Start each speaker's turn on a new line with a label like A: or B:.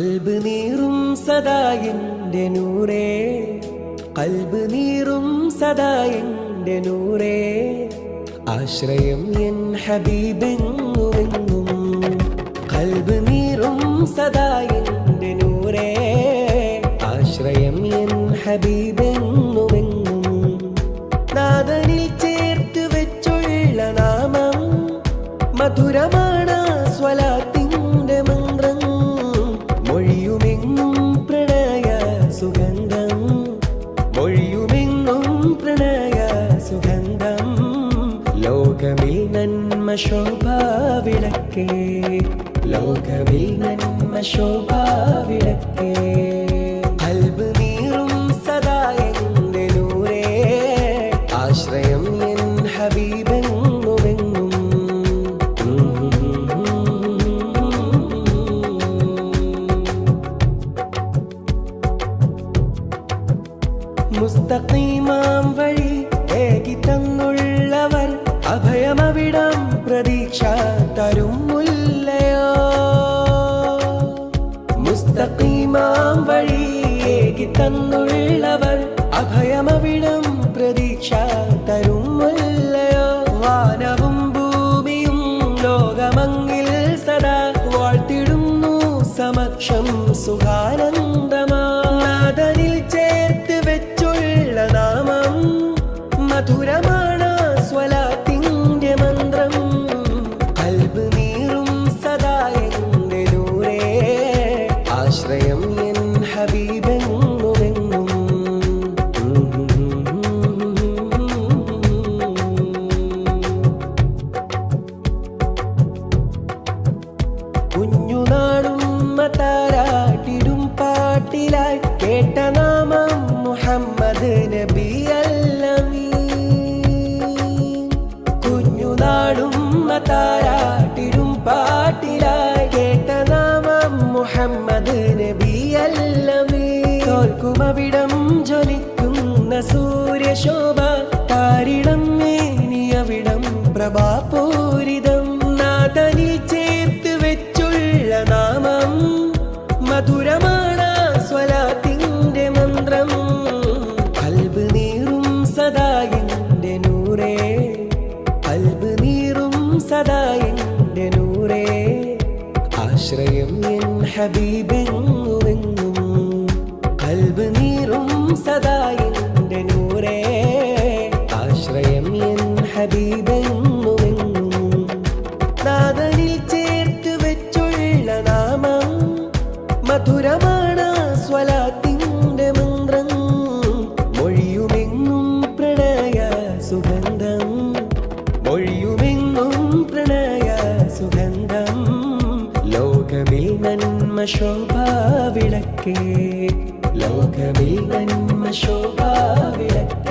A: കൽബ് നീറും സദാ എന്റെ നൂറേ. കൽബ് നീറും സദാ എന്റെ നൂറേ. ആശ്രയം എൻ ഹബീബെങ്ങുമെങ്ങും കൽബ് നീറും സദാ എന്റെ നൂറേ. ആശ്രയം എൻ ഹബീബെങ്ങുമെങ്ങും നാദനിൽ ചേർത്ത് വെച്ചുള്ള നാമം മധുരമാണ് സ്വലാത്തിന്റെ സുഗന്ധം മൊഴിയുമെങ്ങും പ്രണയ സുഗന്ധം ലോകമിൽ നന്മ ശോഭാവിളക്കേ ലോകമിൽ നന്മ ശോഭാവിളക്കേ കൽബ് നീറും സദാ എന്റെ നൂറേ ആശ്രയം എൻ ഹബീബെങ്ങുമെങ്ങും തന്നുള്ളവർ അഭയമവിടം പ്രതീക്ഷ തരുമല്ലയോ? വാനവും ഭൂമിയും ലോകമങ്ങിൽ സദാ വാഴ്ത്തിടുന്നു സമക്ഷം സുഖാനന്ദമാതനിൽ ചേർത്ത് വെച്ചുള്ള നാമം മധുരമാണ് സ്വലാത്തിന്റെ മന്ത്രം. കൽബ് നീറും സദാ നൂറേ ആശ്രയം താരാട്ടിടും പാട്ടിലായി കേട്ട നാമം മുഹമ്മദ് നബി കുഞ്ഞുനാളും താരാട്ടിടും പാട്ടിലായി കേട്ട നാമം മുഹമ്മദ് നബി തോൽക്കുമവിടം ജ്വലിക്കുന്ന സൂര്യശോഭ താരിടം മേനിയവിടം പ്രഭാപൂരിതം നാദനിൽ എന്റെ നൂറേ. ആശ്രയം എൻ ഹബീബെന്നുവെങ്ങും കൽബ് നീറും സദാ എന്റെ നൂറേ. സുഗന്ധം. ലോകമിൽ നന്മ ശോഭാവിളക്കേ ലോകമിൽ നന്മ ശോഭാവിളക്കേ